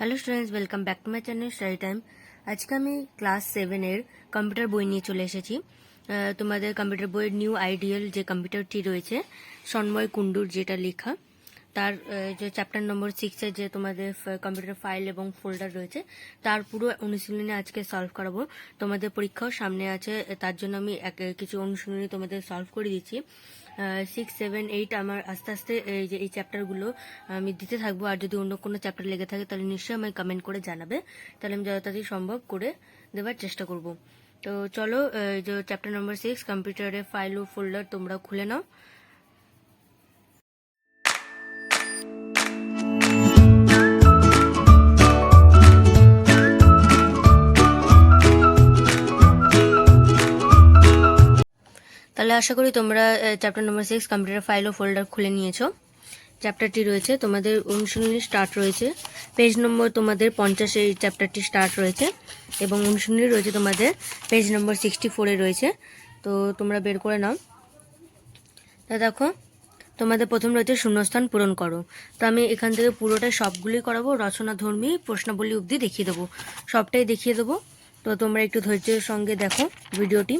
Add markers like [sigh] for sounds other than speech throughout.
Hello students welcome back to my channel study time আজকে আমি class সেভেনের computer বই নিয়ে চলে এসেছি। তোমাদের কম্পিউটার বইয়ের নিউ আইডিয়াল যে কম্পিউটারটি রয়েছে, সন্ময় কুণ্ডুর যেটা লেখা। তার যে চ্যাপ্টার নম্বর সিক্সের যে তোমাদের কম্পিউটার ফাইল এবং ফোল্ডার রয়েছে, তার পুরো অনুশীলনী আজকে সলভ করাবো। তোমাদের পরীক্ষাও সামনে আছে, তার জন্য আমি কিছু অনুশীলনী তোমাদের সলভ করে দিচ্ছি। সিক্স সেভেন এইট আমার আস্তে আস্তে এই যে, এই চ্যাপ্টারগুলো আমি দিতে থাকব, আর যদি অন্য কোনো চ্যাপ্টার লেগে থাকে, তাহলে নিশ্চয়ই আমায় কমেন্ট করে জানাবে। তাহলে আমি যত তাড়াতাড়ি সম্ভব করে দেওয়ার চেষ্টা করব। তো চলো যে চ্যাপ্টার নম্বর সিক্স কম্পিউটারে ফাইল ও ফোল্ডার তোমরা খুলে নাও। তাহলে আশা করি তোমরা chapter number six computer file ও ফোল্ডার খুলে নিয়েছো। চ্যাপ্টারটি রয়েছে, তোমাদের অনুশীলনী স্টার্ট রয়েছে। পেজ নম্বর তোমাদের পঞ্চাশে এই চ্যাপ্টারটি স্টার্ট রয়েছে এবং অনুশীলনী রয়েছে তোমাদের পেজ নম্বর সিক্সটি ফোরে রয়েছে। তো তোমরা বের করে নাও। তা দেখো, তোমাদের প্রথম রয়েছে শূন্যস্থান পূরণ করো। তো আমি এখান থেকে পুরোটাই সবগুলি করাবো রচনাধর্মী প্রশ্নাবলী অবধি দেখিয়ে দেবো। সবটাই দেখিয়ে দেবো। তো তোমরা একটু ধৈর্যের সঙ্গে দেখো ভিডিওটি।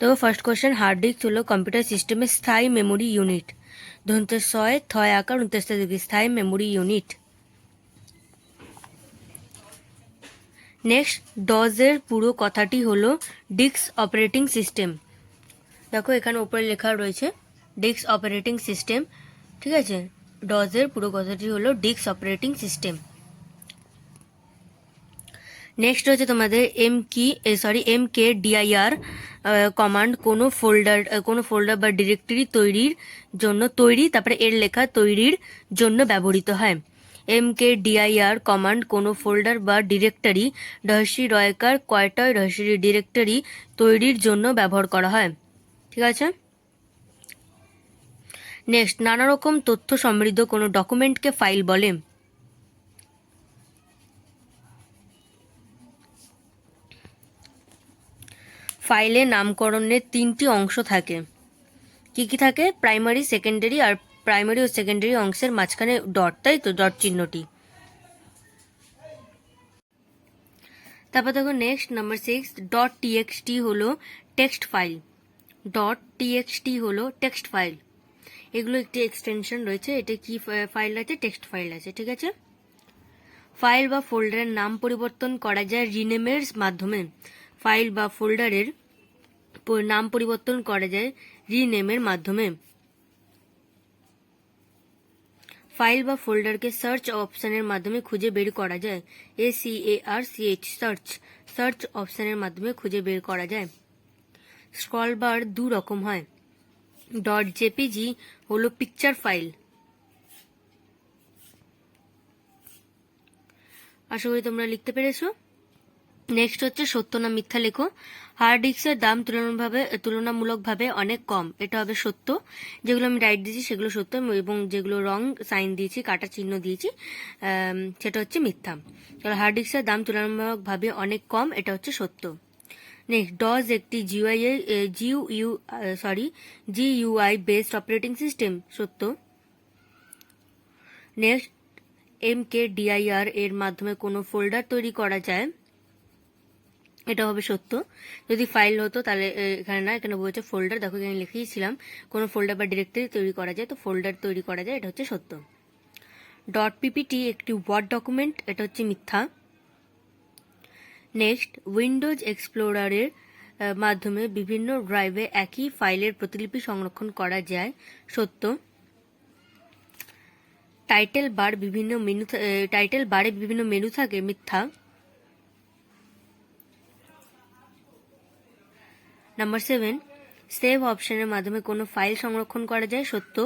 তো ফার্স্ট কোয়েশ্চেন হার্ড ডিস্ক হলো কম্পিউটার সিস্টেমের স্থায়ী মেমোরি ইউনিট ধন্তে ছয়, থয় আকার উনত্রিশ ডিগ্রি স্থায়ী মেমোরি ইউনিট নেক্সট ডজের পুরো কথাটি হলো ডিস্ক অপারেটিং সিস্টেম দেখো এখানে উপরে লেখা রয়েছে ডিস্ক অপারেটিং সিস্টেম ঠিক আছে? ডজের পুরো কথাটি হলো ডিস্ক অপারেটিং সিস্টেম নেক্সট হচ্ছে তোমাদের এম কি sorry M K D I R command কোনো ফোল্ডার কোনো ফোল্ডার বা ডিরেক্টরি তৈরির জন্য তৈরি, তারপরে এর লেখা তৈরির জন্য ব্যবহৃত হয়। M K D I R command কোনো ফোল্ডার বা ডিরেক্টরি রহস্যি রয়কার, কয়টায় রহস্যি ডিরেক্টরি তৈরির জন্য ব্যবহার করা হয়। ঠিক আছে? নেক্সট নানা রকম তথ্য সমৃদ্ধ কোনো ডকুমেন্টকে ফাইল বলে। ফাইলে নামকরণের তিনটি অংশ থাকে। কি কি থাকে? প্রাইমারি সেকেন্ডারি আর প্রাইমারি ও সেকেন্ডারি অংশের মাঝখানে ডট তাই তো? ডট চিহ্নটি। তারপর দেখো next number six dot TXT হলো টেক্সট ফাইল ডট টিএক্সটি হলো টেক্সট ফাইল এগুলো একটি এক্সটেনশন রয়েছে। এটা কি ফাইল আছে? টেক্সট ফাইল আছে, ঠিক আছে? ফাইল বা ফোল্ডারের নাম পরিবর্তন করা যায় রিনেমের মাধ্যমে। ফাইল বা ফোল্ডারের নাম পরিবর্তন করা যায় রিনেমের মাধ্যমে। ফাইল বা ফোল্ডারকে সার্চ অপশনের মাধ্যমে খুঁজে বের করা যায়। A C A R C H search search অপশনের মাধ্যমে খুঁজে বের করা যায়। স্ক্রল বার দু রকম হয়। ডট জেপিজি হলো পিকচার ফাইল। আশা করি তোমরা লিখতে পেরেছ। নেক্সট হচ্ছে সত্য না মিথ্যা লেখো। হার্ড ডিস্কের দাম তুলনাভাবে তুলনামূলকভাবে অনেক কম। এটা হবে সত্য। যেগুলো আমি রাইট দিয়েছি, সেগুলো সত্য। এবং যেগুলো রং সাইন দিয়েছি, কাটা চিহ্ন দিয়েছি সেটা হচ্ছে মিথ্যা। তাহলে হার্ড ডিস্কের দাম তুলনামূলকভাবে অনেক কম, এটা হচ্ছে সত্য। নেক্সট ডজ একটি G U I G U U sorry G U I based operating system সত্য? Next M K D I R এর মাধ্যমে কোনো ফোল্ডার তৈরি করা যায়? এটা হবে সত্য। যদি ফাইল হতো, তাহলে এখানে না, এখানে বলছে ফোল্ডার দেখো এখানে লিখিয়েছিলাম, কোনো ফোল্ডার বা ডিরেক্টরি তৈরি করা যায়, তো ফোল্ডার তৈরি করা যায়, এটা হচ্ছে সত্য। ডট পিপিটি একটি ওয়ার্ড ডকুমেন্ট এটা হচ্ছে মিথ্যা। নেক্সট উইন্ডোজ এক্সপ্লোরারের মাধ্যমে বিভিন্ন ড্রাইভে একই ফাইলের প্রতিলিপি সংরক্ষণ করা যায়, সত্য। টাইটেল বার বিভিন্ন মেনু টাইটেল বারে বিভিন্ন মেনু থাকে, মিথ্যা। নাম্বার সেভেন সেভ অপশনের মাধ্যমে কোনো ফাইল সংরক্ষণ করা যায়, সত্য?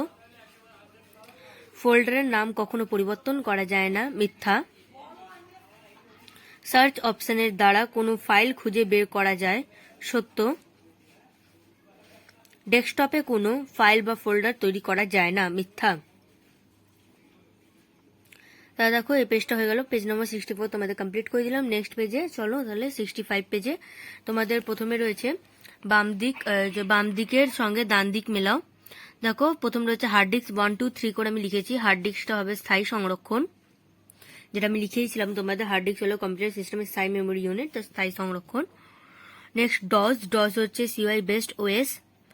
ফোল্ডারের নাম কখনো পরিবর্তন করা যায় না, মিথ্যা? সার্চ অপশনের দ্বারা কোনো ফাইল খুঁজে বের করা যায়, সত্য? ডেস্কটপে কোনো ফাইল বা ফোল্ডার তৈরি করা যায় না, মিথ্যা? তা দেখো, এই পেজটা হয়ে গেল পেজ নম্বর সিক্সটি ফোর তোমাদের কমপ্লিট করে দিলাম। নেক্সট পেজে চলো তাহলে সিক্সটি ফাইভ পেজে তোমাদের প্রথমে রয়েছে বাম দিক বাম দিকের সঙ্গে ডান দিক মেলাও। দেখো, প্রথম রয়েছে hard disk one two three করে আমি লিখেছি। হার্ড ডিস্কটা হবে স্থায়ী সংরক্ষণ। যেটা আমি লিখেইছিলাম তোমাদের হার্ড ডিস্ক হলো কম্পিউটার সিস্টেমের স্থায়ী মেমোরি ইউনিট তো স্থায়ী সংরক্ষণ। নেক্সট ডস ডস হচ্ছে C U I based O S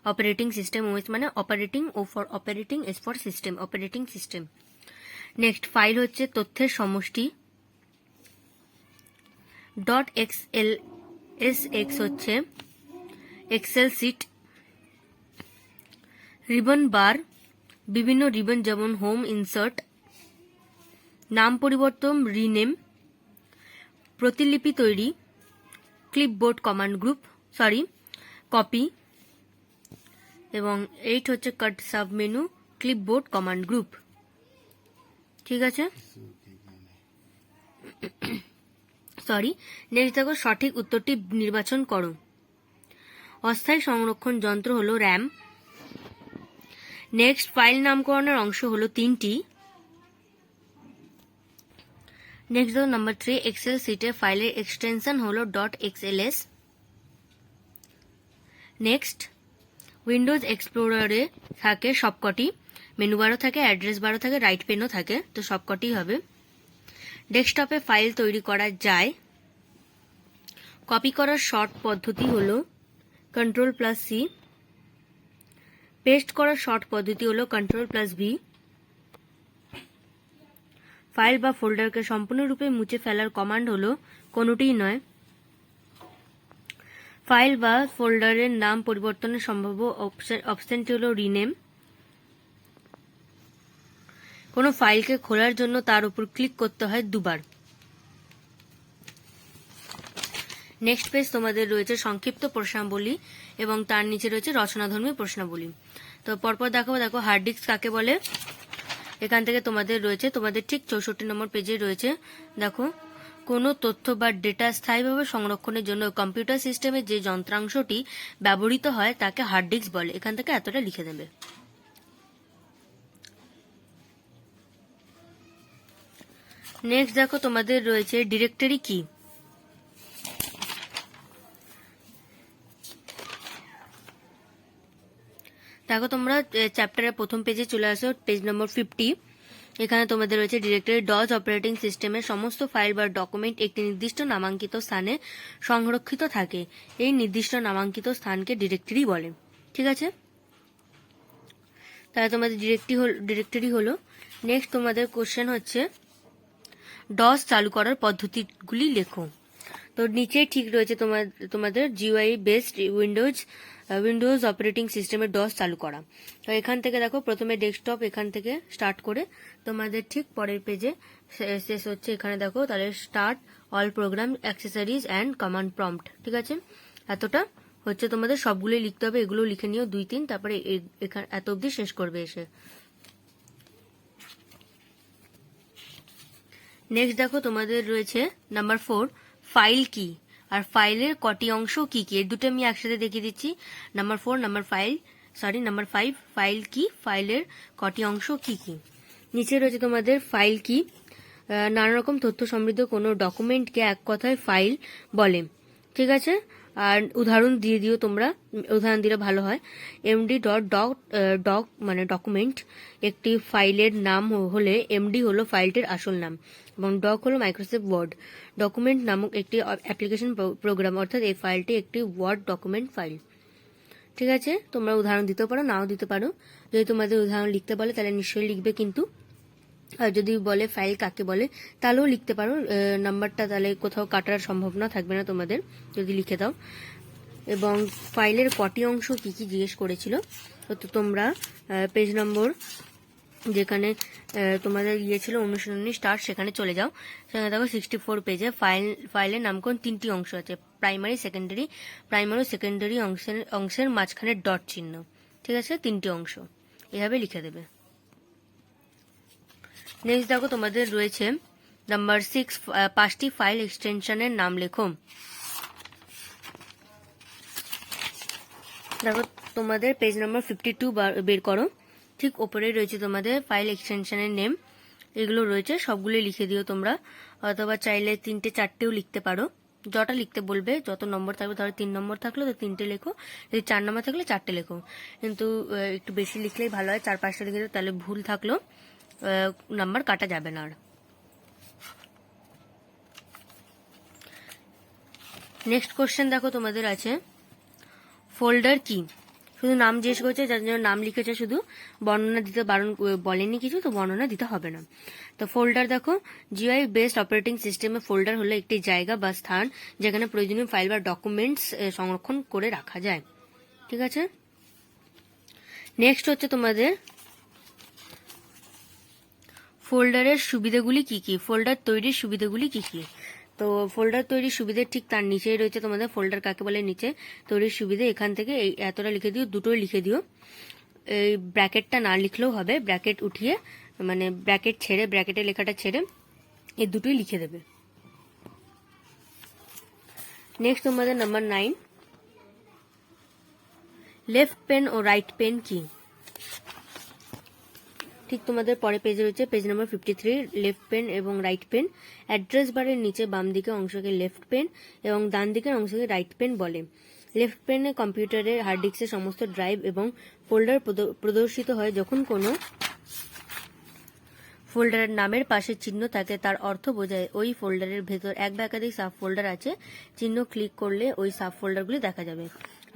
operating system O S মানে operating O for operating S for system operating system next file হচ্ছে তথ্যের সমষ্টি। Dot X L S X হচ্ছে Excel sheet ribbon bar, বিভিন্ন ribbon যেমন home insert, নাম পরিবর্তন, rename, প্রতিলিপি তৈরি, clipboard command group sorry copy, এবং এইট হচ্ছে cut sub menu, clipboard command group. ঠিক আছে? সরি নেক্সট দেখো সঠিক উত্তরটি নির্বাচন করো। অস্থায়ী সংরক্ষণ যন্ত্র হলো র্যাম। নেক্সট, ফাইল নামকরণের অংশ হলো তিনটি। নেক্সট নাম্বার থ্রি, এক্সেল সিটে ফাইলের এক্সটেনশন হলো dot X L S. Next, Windows এক্সপ্লোরারে থাকে সবকটি। মেনু বারও থাকে, অ্যাড্রেস বারও থাকে, রাইট পেনও থাকে, তো সবকটি হবে। ডেস্কটপে ফাইল তৈরি করা যায়। কপি করার শর্ট পদ্ধতি হলো কন্ট্রোল প্লাস সি পেস্ট করার শর্ট পদ্ধতি হলো কন্ট্রোল প্লাস ভি ফাইল বা ফোল্ডারকে সম্পূর্ণরূপে মুছে ফেলার কমান্ড হলো, কোনোটিই নয়। ফাইল বা ফোল্ডারের নাম পরিবর্তনের সম্ভাব্য অপশনটি হলো রিনেম কোনো ফাইলকে খোলার জন্য তার উপর ক্লিক করতে হয় দুবার। নেক্সট পেজ তোমাদের রয়েছে সংক্ষিপ্ত প্রশ্নাবলী এবং তার নিচে রয়েছে রচনাধর্মী প্রশ্নাবলী। তো পরপর দেখো দেখো হার্ড ডিস্ক কাকে বলে? এখান থেকে তোমাদের রয়েছে, তোমাদের ঠিক চৌষট্টি নম্বর পেজে রয়েছে, দেখো, কোনো তথ্য বা ডেটা স্থায়ীভাবে সংরক্ষণের জন্য কম্পিউটার সিস্টেমে যে যন্ত্রাংশটি ব্যবহৃত হয়, তাকে হার্ড ডিস্ক বলে। এখান থেকে এতটা লিখে দেবে। নেক্সট দেখো, তোমাদের রয়েছে ডিরেক্টরি কি? দেখো তোমরা চ্যাপ্টারের প্রথম পেজে চলে আসো পেজ নম্বর ফিফটি এখানে তোমাদের রয়েছে ডিরেক্টরি ডজ অপারেটিং সিস্টেমের সমস্ত ফাইল বা ডকুমেন্ট একটি নির্দিষ্ট নামাঙ্কিত স্থানে সংরক্ষিত থাকে। এই নির্দিষ্ট নামাঙ্কিত স্থানকে ডিরেক্টরি বলে। ঠিক আছে? তাহলে তোমাদের ডিরেক্টরি হল ডিরেক্টরি হলো নেক্সট তোমাদের কোশ্চেন হচ্ছে ডস চালু করার পদ্ধতিগুলি লেখো। তো নিচে ঠিক রয়েছে তোমার তোমাদের G U I based Windows Windows operating সিস্টেমের ডস চালু করা। তো এখান থেকে দেখো, প্রথমে ডেস্কটপ এখান থেকে স্টার্ট করে তোমাদের ঠিক পরের পেজে শেষ হচ্ছে। এখানে দেখো, তাহলে start all program accessories and command prompt ঠিক আছে? এতটা হচ্ছে তোমাদের সবগুলোই লিখতে হবে। এগুলো লিখে নিও দুই, তিন, তারপরে এত অবধি শেষ করবে এসে। নেক্সট দেখো, তোমাদের রয়েছে নাম্বার ফোর ফাইল কি আর ফাইলের কটি অংশ কি কি? এর দুটো আমি একসাথে দেখিয়ে দিচ্ছি। Number four number file sorry number five file কি? ফাইলের কটি অংশ কি কি? নিচে রয়েছে তোমাদের ফাইল কি? নানা রকম তথ্য সমৃদ্ধ কোনো ডকুমেন্টকে এক কথায় ফাইল বলে। ঠিক আছে? আর উদাহরণ দিয়ে দিও তোমরা। উদাহরণ দিলে ভালো হয়। M D dot doc doc মানে ডকুমেন্ট একটি ফাইলের নাম হলে এমডি হলো ফাইলটির আসল নাম এবং ডক হলো মাইক্রোসফট ওয়ার্ড ডকুমেন্ট নামক একটি অ্যাপ্লিকেশন প্রোগ্রাম অর্থাৎ এই ফাইলটি একটি ওয়ার্ড ডকুমেন্ট ফাইল ঠিক আছে? তোমরা উদাহরণ দিতে পারো, নাও দিতে পারো। যদি তোমাদের উদাহরণ লিখতে বলে, তাহলে নিশ্চয়ই লিখবে কিন্তু। আর যদি বলে ফাইল কাকে বলে, তাহলেও লিখতে পারো। নাম্বারটা তাহলে কোথাও কাটার সম্ভাবনা থাকবে না তোমাদের। যদি লিখে দাও। এবং ফাইলের কটি অংশ কি কি জিজ্ঞেস করেছিল? তো তোমরা পেজ নম্বর যেখানে তোমাদের ইয়ে ছিল, অনুশীলনী স্টার্ট সেখানে চলে যাও। সেখানে দেখো সিক্সটি ফোর পেজে ফাইল ফাইলের নামকরণ তিনটি অংশ আছে। প্রাইমারি সেকেন্ডারি প্রাইমারি সেকেন্ডারি অংশের অংশের মাঝখানে ডট চিহ্ন। ঠিক আছে? তিনটি অংশ। এভাবে লিখে দেবে। নেক্সট দেখো তোমাদের রয়েছে নাম্বার সিক্স পাঁচটি ফাইল এক্সটেনশনের নাম লেখো। দেখো তোমাদের পেজ নাম্বার ফিফটি টু বের করো। ঠিক ওপরেই রয়েছে তোমাদের ফাইল এক্সটেনশনের নেম। এগুলো রয়েছে সবগুলো লিখে দিও তোমরা। অথবা চাইলে তিনটে চারটেও লিখতে পারো। যটা লিখতে বলবে, যত নম্বর থাকবে, ধরো তিন নম্বর থাকলে, তো তিনটে লেখো। যদি চার নম্বর থাকলে, চারটে লেখো। কিন্তু একটু বেশি লিখলেই ভালো হয়, চার পাঁচটা লিখে তাহলে ভুল থাকলেও নাম্বার কাটা যাবে না আর। নেক্সট কোশ্চেন দেখো তোমাদের আছে। ফোল্ডার কি? শুধু নাম জিজ্ঞেস করছে, যার জন্য নাম লিখেছে শুধু। বর্ণনা দিতে বারণ বলেনি কিছু, তো বর্ণনা দিতে হবে না। তো ফোল্ডার দেখো G U I based operating সিস্টেমে ফোল্ডার হলো একটি জায়গা বা স্থান যেখানে প্রয়োজনীয় ফাইল বা ডকুমেন্টস সংরক্ষণ করে রাখা যায়। ঠিক আছে? নেক্সট হচ্ছে তোমাদের ফোল্ডারের সুবিধাগুলি কি কি? ফোল্ডার তৈরির সুবিধাগুলি কি কি? তো ফোল্ডার তৈরির সুবিধা ঠিক তার নিচেই রয়েছে তোমাদের, ফোল্ডার কাকে বলে নিচে? তৈরির সুবিধা এখান থেকে এই এতটা লিখে দিও, দুটোই লিখে দিও। এই ব্র্যাকেটটা না লিখলেও হবে, ব্র্যাকেট উঠিয়ে মানে ব্র্যাকেট ছেড়ে, ব্র্যাকেটের লেখাটা ছেড়ে এই দুটোই লিখে দেবে। নেক্সট তোমাদের নাম্বার নাইন লেফট পেন ও রাইট পেন কি? ঠিক তোমাদের পরে পেজে রয়েছে page number fifty three left pane এবং রাইট পেন অ্যাড্রেস বারের নিচে বাম দিকের অংশকে লেফট পেন এবং ডান দিকের অংশকে রাইট পেন বলে। লেফট পেনে কম্পিউটারের হার্ড ডিস্কের সমস্ত ড্রাইভ এবং ফোল্ডার প্রদর্শিত হয় যখন কোনো ফোল্ডারের নামের পাশে চিহ্ন থাকে, তার অর্থ বোঝায় ওই ফোল্ডারের ভেতর এক বা একাধিক সাব ফোল্ডার আছে। চিহ্ন ক্লিক করলে ওই সাব ফোল্ডারগুলি দেখা যাবে।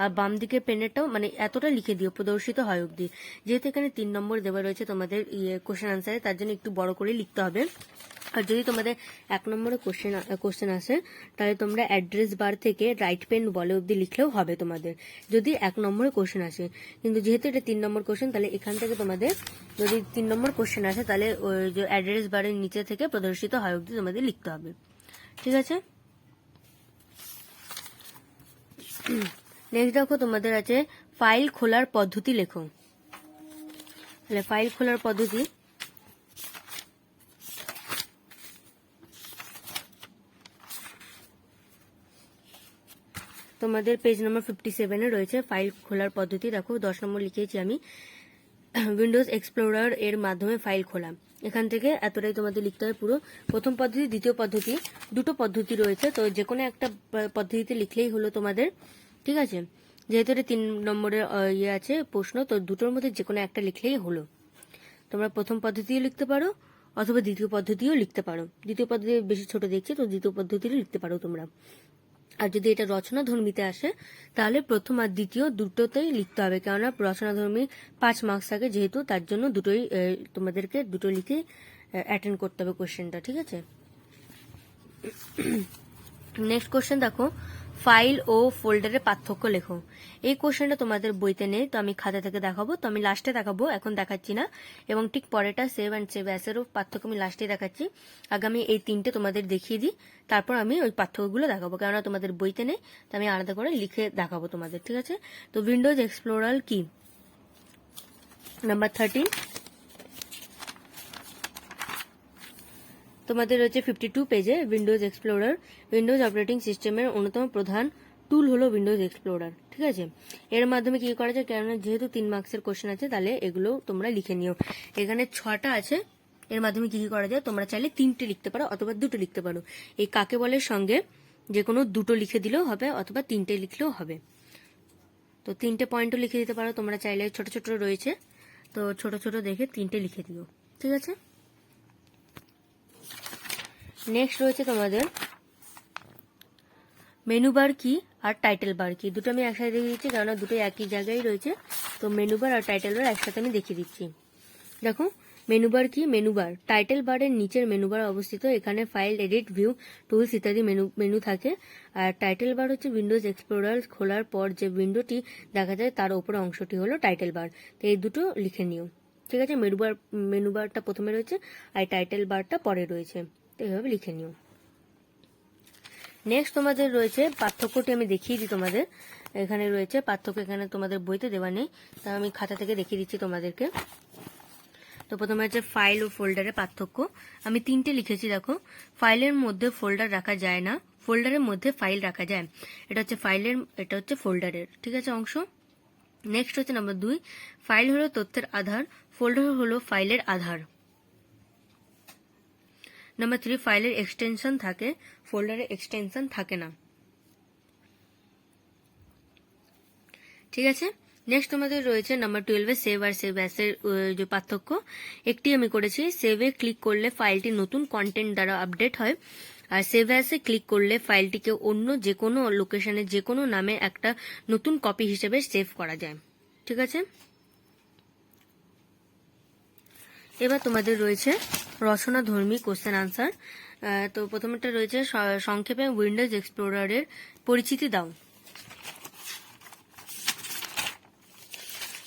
আর বাম দিকে পেনেরটাও মানে এতটা লিখে দিও, প্রদর্শিত হয় অবধি। যেহেতু এখানে তিন নম্বর দেওয়া রয়েছে তোমাদের ইয়ে কোশ্চেন আনসারে তার জন্য একটু বড় করে লিখতে হবে। আর যদি তোমাদের এক নম্বরে কোশ্চেন কোশ্চেন আসে, তাহলে তোমরা অ্যাড্রেস বার থেকে রাইট পেন বলে অবধি লিখলেও হবে তোমাদের, যদি এক নম্বরে কোশ্চেন আসে। কিন্তু যেহেতু এটা তিন নম্বর কোশ্চেন তাহলে এখান থেকে তোমাদের যদি তিন নম্বর কোশ্চেন আসে, তাহলে অ্যাড্রেস বারের নিচে থেকে প্রদর্শিত হয় অবধি তোমাদের লিখতে হবে। ঠিক আছে? নেক্সট দেখো, তোমাদের আছে ফাইল খোলার পদ্ধতি লেখো। তাহলে ফাইল খোলার পদ্ধতি। তোমাদের পেজ নম্বর ফিফটি সেভেনে রয়েছে ফাইল খোলার পদ্ধতি। দেখো, দশ নম্বর লিখেছি আমি। উইন্ডোজ এক্সপ্লোরার এর মাধ্যমে ফাইল খোলা। এখান থেকে এতটাই তোমাদের লিখতে হবে পুরো। প্রথম পদ্ধতি, দ্বিতীয় পদ্ধতি, দুটো পদ্ধতি রয়েছে। তো যে কোনো একটা পদ্ধতিতে লিখলেই হলো তোমাদের ঠিক আছে? যেহেতু এটা তিন নম্বরের ইয়ে আছে, প্রশ্ন, তো দুটোর মধ্যে যে কোনো একটা লিখলেই হলো। তোমরা প্রথম পদ্ধতিও লিখতে পারো, অথবা দ্বিতীয় পদ্ধতিও লিখতে পারো। দ্বিতীয় পদ্ধতি বেশি ছোট দেখছি, তো দ্বিতীয় পদ্ধতিও লিখতে পারো তোমরা। আর যদি এটা রচনা ধর্মীতে আসে, তাহলে প্রথম আর দ্বিতীয় দুটোতেই লিখতে হবে। কেননা রচনা ধর্মী পাঁচ মার্কস থাকে যেহেতু, তার জন্য দুটোই তোমাদেরকে দুটো লিখে অ্যাটেন্ড করতে হবে কোশ্চেনটা ঠিক আছে? [coughs] নেক্সট কোশ্চেন দেখো ফাইল ও ফোল্ডারের পার্থক্য লেখো। এই কোশ্চেনটা তোমাদের বইতে নেই, তো আমি খাতা থেকে দেখাবো। তো আমি লাস্টে দেখাবো, এখন দেখাচ্ছি না। এবং ঠিক পরেটা সেভ অ্যান্ড সেভ অ্যাসেরও পার্থক্য আমি লাস্টে দেখাচ্ছি। আগামী এই তিনটে তোমাদের দেখিয়ে দিই, তারপর আমি ওই পার্থক্যগুলো দেখাবো। কেননা তোমাদের বইতে নেই, তো আমি আলাদা করে লিখে দেখাবো তোমাদের, ঠিক আছে? তো উইন্ডোজ এক্সপ্লোরাল কি? নাম্বার থার্টিন তোমাদের রয়েছে ফিফটি টু পেজে উইন্ডোজ এক্সপ্লোরার উইন্ডোজ অপারেটিং সিস্টেমের অন্যতম প্রধান টুল হলো উইন্ডোজ এক্সপ্লোরার ঠিক আছে? এর মাধ্যমে কি করা যায়? কেননা যেহেতু তিন মার্কসের কোশ্চেন আছে, তাহলে এগুলো তোমরা লিখে নিও। এখানে ছটা আছে, এর মাধ্যমে কি কি করা যায়? তোমরা চাইলে তিনটে লিখতে পারো অথবা দুটো লিখতে পারো। এই কাকে বলের সঙ্গে যে কোনো দুটো লিখে দিলেও হবে অথবা তিনটে লিখলেও হবে। তো তিনটে পয়েন্টও লিখে দিতে পারো, তোমরা চাইলে ছোট ছোট রয়েছে। তো ছোট ছোট দেখে তিনটে লিখে দিও, ঠিক আছে? নেক্সট রয়েছে তোমাদের মেনু বার কি আর টাইটেল বার কি? দুটো আমি একসাথে দেখিয়ে দিচ্ছি, কেননা দুটো একই জায়গায় রয়েছে। তো মেনু বার আর টাইটেল বার একসাথে আমি দেখিয়ে দিচ্ছি। দেখো মেনু বার কি? মেনু বার টাইটেল বারের নিচের মেনু বার অবস্থিত। এখানে ফাইল এডিট ভিউ টুলস ইত্যাদি মেনু মেনু থাকে। আর টাইটেল বার হচ্ছে উইন্ডোজ এক্সপ্লোরার খোলার পর যে উইন্ডোটি দেখা যায়, তার ওপর অংশটি হলো টাইটেল বার তো এই দুটো লিখে নিও। ঠিক আছে? মেনু বার মেনু বারটা প্রথমে রয়েছে, আর টাইটেল বারটা পরে রয়েছে। তো এইভাবে লিখে নিও। নেক্সট তোমাদের রয়েছে পার্থক্যটি আমি দেখিয়ে দিই তোমাদের। এখানে রয়েছে পার্থক্য এখানে তোমাদের বইতে দেওয়া নেই, তা আমি খাতা থেকে দেখিয়ে দিচ্ছি তোমাদেরকে। তো প্রথমে হচ্ছে ফাইল ও ফোল্ডারের পার্থক্য। আমি তিনটে লিখেছি, দেখো। ফাইলের মধ্যে ফোল্ডার রাখা যায় না ফোল্ডারের মধ্যে ফাইল রাখা যায়। এটা হচ্ছে ফাইলের এটা হচ্ছে ফোল্ডারের ঠিক আছে অংশ? নেক্সট হচ্ছে নাম্বার দুই। ফাইল হলো তথ্যের আধার ফোল্ডার হলো ফাইলের আধার। নাম্বার থ্রি ফাইলের এক্সটেনশন থাকে ফোল্ডারে এক্সটেনশন থাকে না। ঠিক আছে? নেক্সট তোমাদের রয়েছে নাম্বার টুয়েলভে সেভ আর সেভ অ্যাসের যে পার্থক্য, একটি আমি করেছি সেভে ক্লিক করলে ফাইলটি নতুন কন্টেন্ট দ্বারা আপডেট হয়, আর সেভ অ্যাসে ক্লিক করলে ফাইলটিকে অন্য যে কোনো লোকেশনে যে কোনো নামে একটা নতুন কপি হিসেবে সেভ করা যায়। ঠিক আছে? এবার তোমাদের রয়েছে রচনা ধর্মী কোশ্চেন আনসার তো প্রথমটা রয়েছে সংক্ষেপে উইন্ডোজ এক্সপ্লোরারের পরিচিতি দাও।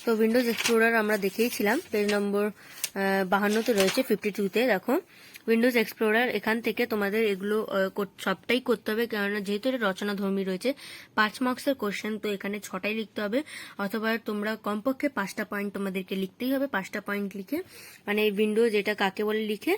তো উইন্ডোজ এক্সপ্লোরার আমরা দেখেইছিলাম পেজ নম্বর বাহান্নতে রয়েছে ফিফটি টুতে দেখো উইন্ডোজ এক্সপ্লোরার এখান থেকে তোমাদের এগুলো সবটাই করতে হবে, কেননা যেহেতু এটা রচনা ধর্মী রয়েছে, পাঁচ মার্কসের কোশ্চেন তো এখানে ছটাই লিখতে হবে, অথবা তোমরা কমপক্ষে পাঁচটা পয়েন্ট তোমাদেরকে লিখতেই হবে, পাঁচটা পয়েন্ট লিখে মানে উইন্ডোজ এটা কাকে বলে লিখে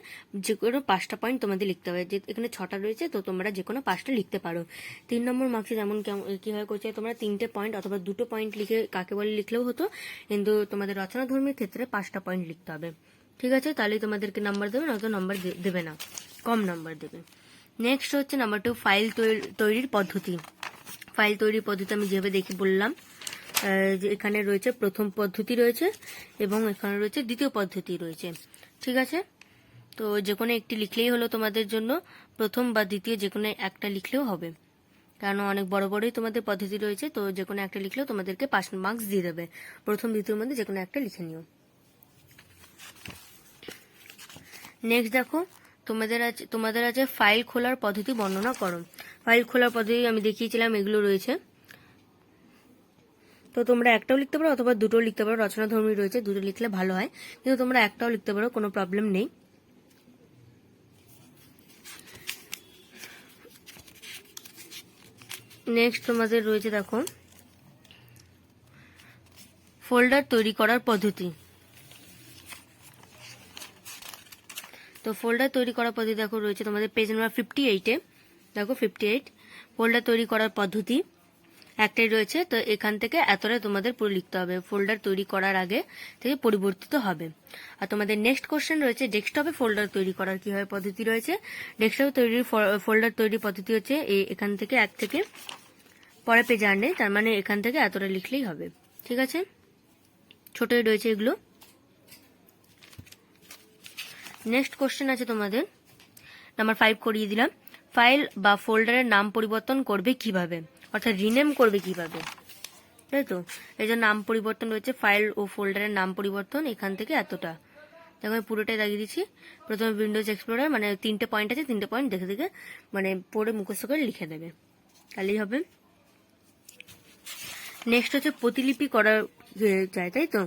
যে কোনো পাঁচটা পয়েন্ট তোমাদের লিখতে হবে। যে, এখানে ছটা রয়েছে, তো তোমরা যে কোনো পাঁচটা লিখতে পারো। তিন নম্বর মার্কসে যেমন কীভাবে করছে, তোমরা তিনটে পয়েন্ট অথবা দুটো পয়েন্ট লিখে কাকে বলে লিখলেও হতো, কিন্তু তোমাদের রচনা ধর্মীর ক্ষেত্রে পাঁচটা পয়েন্ট লিখতে হবে। ঠিক আছে? তাহলেই তোমাদেরকে নাম্বার দেবে, নয়তো নাম্বার দেবে না। কম নাম্বার দেবে। নেক্সট হচ্ছে নাম্বার টু ফাইল তৈরির পদ্ধতি। ফাইল তৈরির পদ্ধতি আমি যেভাবে দেখে বললাম যে এখানে রয়েছে প্রথম পদ্ধতি রয়েছে এবং এখানে রয়েছে দ্বিতীয় পদ্ধতি রয়েছে। ঠিক আছে? তো যে কোনো একটি লিখলেই হলো তোমাদের জন্য, প্রথম বা দ্বিতীয় যে কোনো একটা লিখলেও হবে। কারণ অনেক বড় বড়ই তোমাদের পদ্ধতি রয়েছে, তো যে কোনো একটা লিখলেও তোমাদেরকে পাঁচ মার্কস দিয়ে দেবে। প্রথম, দ্বিতীয় মধ্যে যে কোনো একটা লিখে নিও। নেক্সট দেখো, তোমাদের আছে তোমাদের আছে ফাইল খোলার পদ্ধতি বর্ণনা করো। ফাইল খোলার পদ্ধতি আমি দেখিয়েছিলাম, এগুলো রয়েছে। তো তোমরা একটাও লিখতে পারো অথবা দুটো লিখতে পারো রচনা ধর্মী রয়েছে, দুটো লিখলে ভালো হয়। কিন্তু তোমরা একটাও লিখতে পারো, কোনো প্রবলেম নেই। নেক্সট তোমাদের রয়েছে দেখো ফোল্ডার তৈরি করার পদ্ধতি। তো ফোল্ডার তৈরি করার পদ্ধতি দেখো রয়েছে তোমাদের পেজ নাম্বার ফিফটি এইটে দেখো ফিফটি এইট ফোল্ডার তৈরি করার পদ্ধতি একটাই রয়েছে, তো এখান থেকে এতটা তোমাদের পুরো লিখতে হবে। ফোল্ডার তৈরি করার আগে থেকে পরিবর্তিত হবে। আর তোমাদের নেক্সট কোশ্চেন রয়েছে ডেস্কটপে ফোল্ডার তৈরি করার কীভাবে পদ্ধতি রয়েছে? ডেস্কটপে তৈরির ফোল্ডার তৈরি পদ্ধতি হচ্ছে এই- এখান থেকে এক থেকে পরে পেজে আর নেই, তার মানে এখান থেকে এতটা লিখলেই হবে। ঠিক আছে? ছোটই রয়েছে এগুলো। নেক্সট কোশ্চেন আছে তোমাদের। নাম্বার ফাইভ করিয়ে দিলাম। ফাইল বা ফোল্ডারের নাম পরিবর্তন করবে কীভাবে? অর্থাৎ রিনেম করবে কীভাবে? তাই তো? এই যে নাম পরিবর্তন রয়েছে ফাইল ও ফোল্ডারের নাম পরিবর্তন এখান থেকে এতটা। দেখো, আমি পুরোটাই লাগিয়ে দিচ্ছি। প্রথমে উইন্ডোজ এক্সপ্লোরার মানে তিনটে পয়েন্ট আছে, তিনটে পয়েন্ট দেখে দেখে মানে পড়ে মুখস্থ করে লিখে দেবে। তাহলেই হবে। নেক্সট হচ্ছে প্রতিলিপি করা যায়, তাই তো?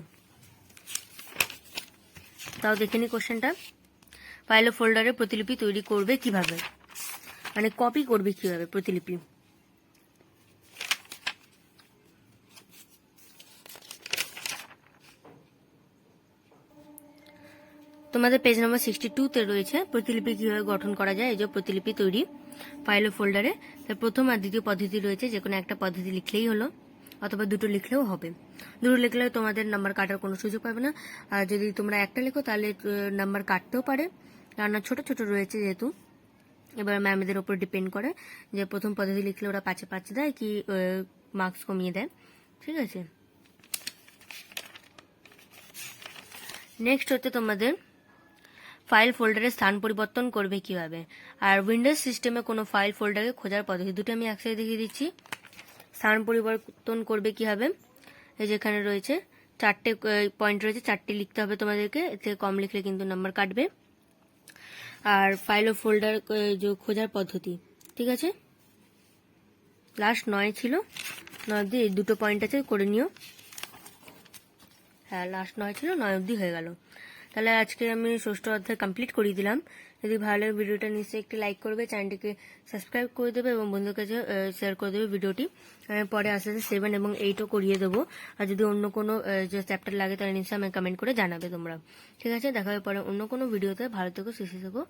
তাও দেখে নি কোশ্চেনটা ফাইল ফোল্ডারে প্রতিলিপি তৈরি করবে কীভাবে? মানে কপি করবে কীভাবে প্রতিলিপি? তোমাদের পেজ নাম্বার সিক্সটি টুতে রয়েছে। প্রতিলিপি কীভাবে গঠন করা যায়? এই যে প্রতিলিপি তৈরি ফাইল ও ফোল্ডারে তার প্রথম আর দ্বিতীয় পদ্ধতি রয়েছে, যে কোনো একটা পদ্ধতি লিখলেই হলো, অথবা দুটো লিখলেও হবে। দুটো লিখলে তোমাদের নাম্বার কাটার কোনো সুযোগ পাবে না। আর যদি তোমরা একটা লেখো, তাহলে নাম্বার কাটতেও পারে। কেননা ছোট ছোট রয়েছে যেহেতু। এবার ম্যামদের ওপর ডিপেন্ড করে যে প্রথম পদ্ধতি লিখলে ওরা পাঁচে পাঁচ দেয় কি মার্কস কমিয়ে দেয়। ঠিক আছে? নেক্সট হচ্ছে তোমাদের ফাইল ফোল্ডারের স্থান পরিবর্তন করবে কীভাবে? আর উইন্ডোজ সিস্টেমে কোনো ফাইল ফোল্ডারে খোঁজার পদ্ধতি দুটো আমি একসাথে দেখিয়ে দিচ্ছি। স্থান পরিবর্তন করবে কীভাবে? এই যেখানে রয়েছে, চারটে পয়েন্ট রয়েছে, চারটে লিখতে হবে তোমাদেরকে। থেকে কম লিখলে কিন্তু নাম্বার কাটবে। আর ফাইল ও ফোল্ডার খোঁজার পদ্ধতি, ঠিক আছে? লাস্ট নয় ছিল। নয় অব্দি এই দুটো পয়েন্ট আছে, করে নিও। হ্যাঁ লাস্ট নয় ছিল, নয় অব্দি হয়ে গেল। তাহলে আজকে আমি ষষ্ঠ অধ্যায় কমপ্লিট করিয়ে দিলাম। যদি ভালো লাগে ভিডিওটা, নিশ্চয়ই একটি লাইক করবে চ্যানেলটিকে সাবস্ক্রাইব করে দেবে এবং বন্ধুর কাছে শেয়ার করে দেবে ভিডিওটি। পরে আস্তে আস্তে সেভেন এবং এইটও করিয়ে দেবো। আর যদি অন্য কোনো যে চ্যাপ্টার লাগে, তাহলে নিশ্চয়ই আমাকে কমেন্ট করে জানাবে তোমরা। ঠিক আছে, দেখা পরে অন্য কোনো ভিডিওতে। ভালো থেকো, সুস্থ থেকো।